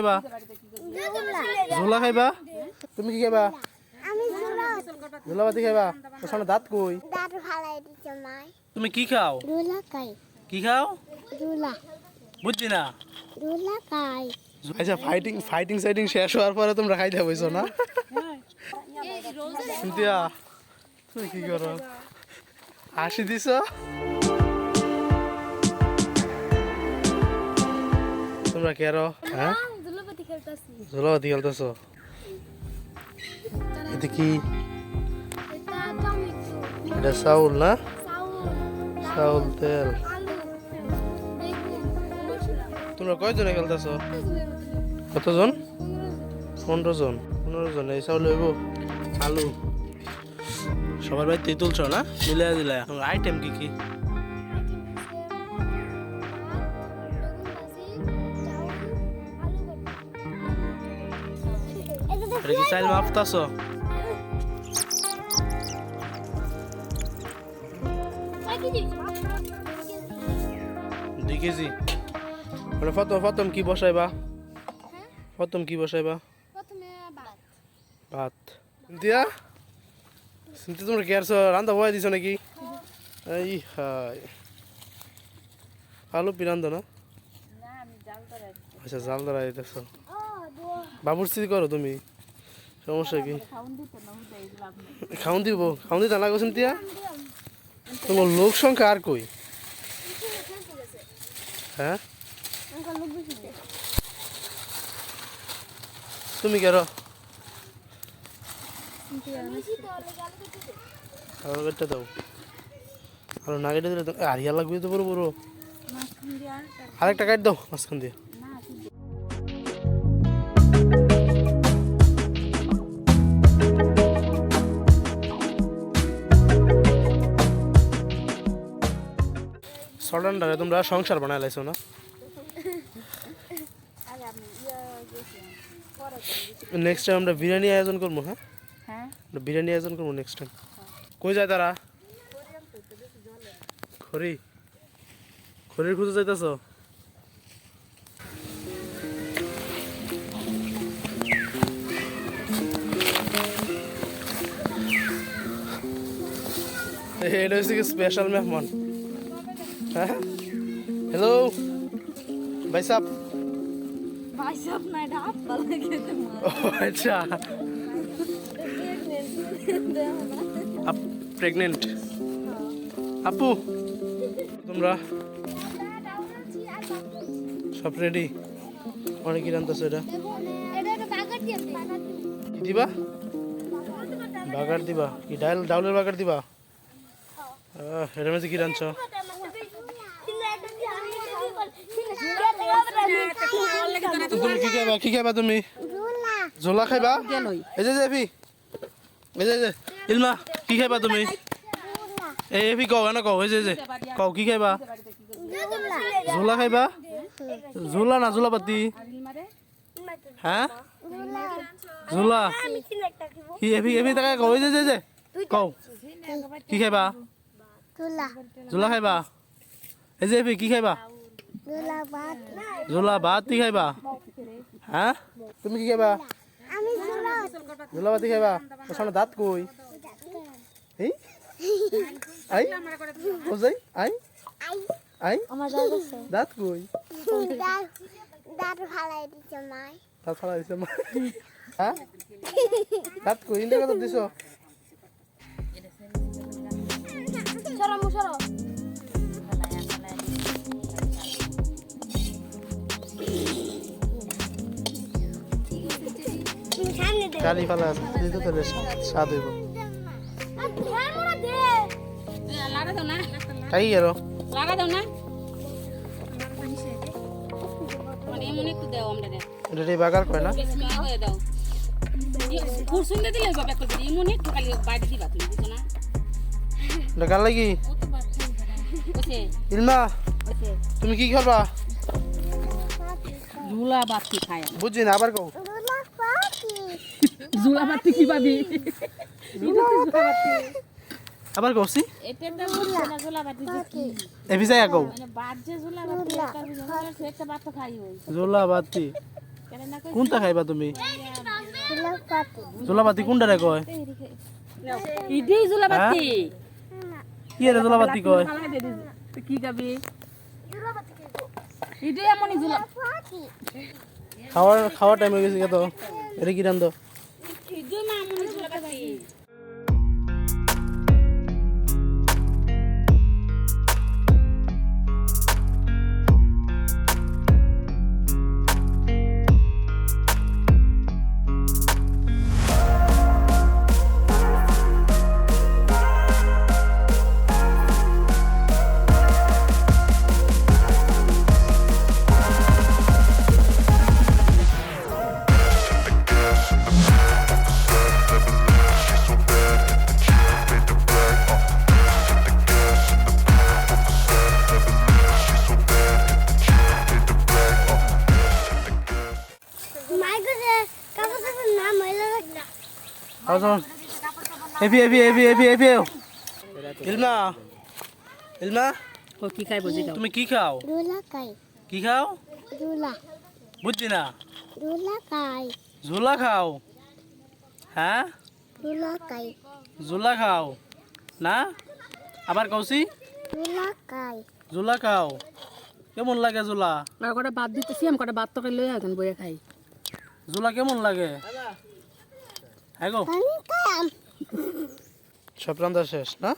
খাইবা? ঝোলা খাইবা? তুমি কি খাইবা? ঝোলা। বাতি খাইবা? সামনে দাঁত কই? তুমি কি খাও? কি খাও? বুঝছি না। আচ্ছা ফাইটিং ফাইটিং সাইটিং শেষ হওয়ার পরে তোমরা খাইতে বইছো না? সিন্তিয়া তুমি কি করো? হাসি দিছ? তোমরা কে আরও? হ্যাঁ? খেলতেছি। ঝোলাবাতি খেলতেছ? এটা কি? এটা চাউল না? চাউল তেল। তোমরা কয়জনে খেলতেছ? কতজন? পনেরো জন পনেরো জন এই চাউল হইব আলু। সবার বাড়িতে তুলছ না? মিলাই দিলাই আইটেম কি কি? এটা কি চাইল মাপতাছ দুই কেজি মানে প্রথম প্রথম কি বসাইবা প্রথম কি বসাইবা ভাত দিয়া শুনতে তোমরা কে আরছো রান্দা বয় দিছ নাকি এই হাই আলু পিরান্দ না আচ্ছা জাল ধরা বাবুর করো তুমি সমস্যা কি? খাউন দিব খাউন দিতে লাগো শুনতিয়া তোমার লোক সংখ্যা আর কই? হ্যাঁ? তুমি আরও কেটে দাও। আরও না কেটে দিলে তো আরিয়া লাগবে তো পুরো পুরো আরেকটা কাট দাও মাঝখান দিয়ে। সডানডারে তোমরা সংসার বানায় লাইছো না? নেক্সট টাইম আমরা বিরিয়ানি আয়োজন করব হ্যাঁ? হ্যাঁ। বিরিয়ানি আয়োজন করব নেক্সট টাইম কই যায় তারা? খড়ি। খড়ির খুঁজে যাইতেছ? এটা হচ্ছে কি স্পেশাল মেহমান। হ্যাঁ হ্যালো ভাই সাহ ভাই সাহেব না এটা হাত পালা খেতে আচ্ছা আপ প্রেগনেন্ট আপু তোমরা সব রেডি অনেক কি রান্তাছো এটা দিবা বাগার দিবা কি ডাল ডাউলের বাগার দিবা এটার মধ্যে কি রাঁধছ কি খাইবা কি খাইবা তুমি ঝোলা খাইবা এই যে এফি এই যে কি খাইবা তুমি এই এফি কও এনে কও এই যে যে কও কি খাইবা ঝোলা খাইবা ঝোলা না ঝোলা পাতি হ্যাঁ ঝোলা কি এফি এফি তাকে কও এই যে যে কও কি খাইবা ঝোলা খাইবা এই যে এফি কি খাইবা ঝোলা ভাত কি খাইবা? হ্যাঁ? তুমি কি খাইবা? আমি ঝুলা ঝোলা ভাতি খাইবা? তোর সামনে দাঁত কই? এই? আই? বুঝাই আই? আই। আমার দাদা আছে। দাঁত কই? দাঁত দাঁত ফালাই দিচ্ছে মাই। দাঁত ফালা দিছে মা হ্যাঁ? দাঁত কই? ইন্দে কত দিছ? সরো মু কালি ফালা দিতে তাহলে স্বাদ হইব। খাই আর। লাগা দাও না বাগার কয় না? তুমি লাগি? ইলমা কি করবা ঝুলা বাতি খায়। বুঝছি না আবার কও। পাখি ঝুলা বাতি কি পাবি আবার কওছি এটা একটা বুঝছে না ঝুলা বাতি যে কি? এফি যাই কও মানে বাদ যে ঝুলা বাতি একটা বুঝো না, সে একটা বাত খাই হই ঝোলা বাতি কোনটা খাইবা তুমি? ফুলপাতি জোলাপাতি কোনটা কয়? ইডি জুলাবাতি। কি রে জোলাপাতি কয়? কি গাবি ইডি এমনই জুলা খাওয়ার খাওয়ার টাইম হয়ে গেছে তো এটা কি রান্ধো ইডি না এমনই জুলাবাতি তুমি কি খাও? কি খাও? বুঝছি না। ঝোলা খাও। হ্যাঁ? ঝোলা খাও। না? আবার কৌশি ঝোলা খাও। কেমন লাগে ঝোলা? কটা বাদ দিতেছি আমি কটা বাদ তরকারি লই আছেন বইয়া খাই। ঝোলা কেমন লাগে? হ্যাঁ গো। সব রান্না শেষ না?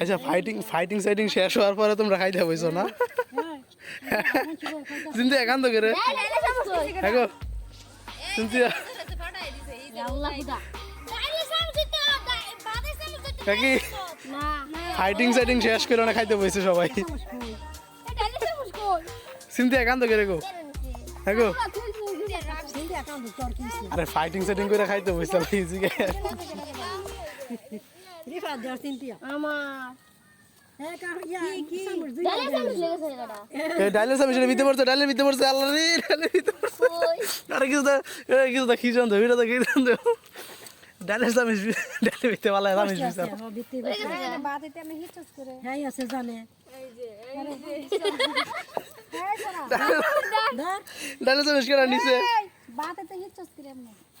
আচ্ছা ফাইটিং ফাইটিং সাইটিং শেষ হওয়ার পরে তোমরা খাইতে বইছো না? চিন্তা একান্ত করে। হ্যাঁ চিন্তা কাকি ফাইটিং সাইটিং শেষ করে না খাইতে বইছে সবাই। চিন্তা একান্ত করে গো। হ্যাঁ গো। আরে ফাইটিং সাইটিং করে খাইতে বইছে ইজিকে ডাইলের সামনে ভিতরে পড়ছে ডাইলের ভিতরে পড়ছে আল্লাহ রে ডাইলের ভিতরে আরে কিছু এ কিছু দো ডাইলের সামনে ডাইলের ভিতরে वाला সামনে বিচার ডাইলের সামনে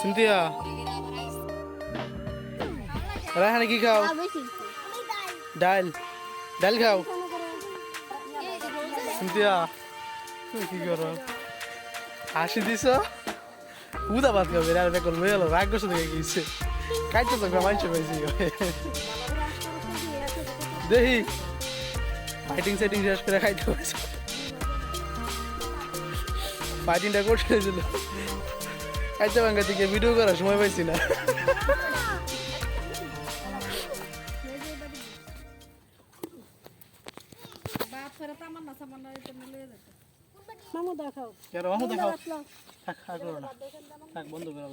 সিনথিয়া। রাহানে কি খাও? ডাল। ডাল খাও। সিনথিয়া, তুমি কি করো? হাসি দিছ? উদা ভাত খাবে আর বেকল লয়ে এলো, রাগ করছে দেখে গিয়েছে। কাইতে তো গ্রামাইছে পাইছি। দেখি। ফাইটিং সেটিং শেষ করে খাইতে পারছে। ফাইটিংটা করছিল খাইতে ভাঙ্গা থেকে ভিডিও করার সময় পাইছি না। দেখাও। মামু দেখাও। থাক থাক বন্ধ করে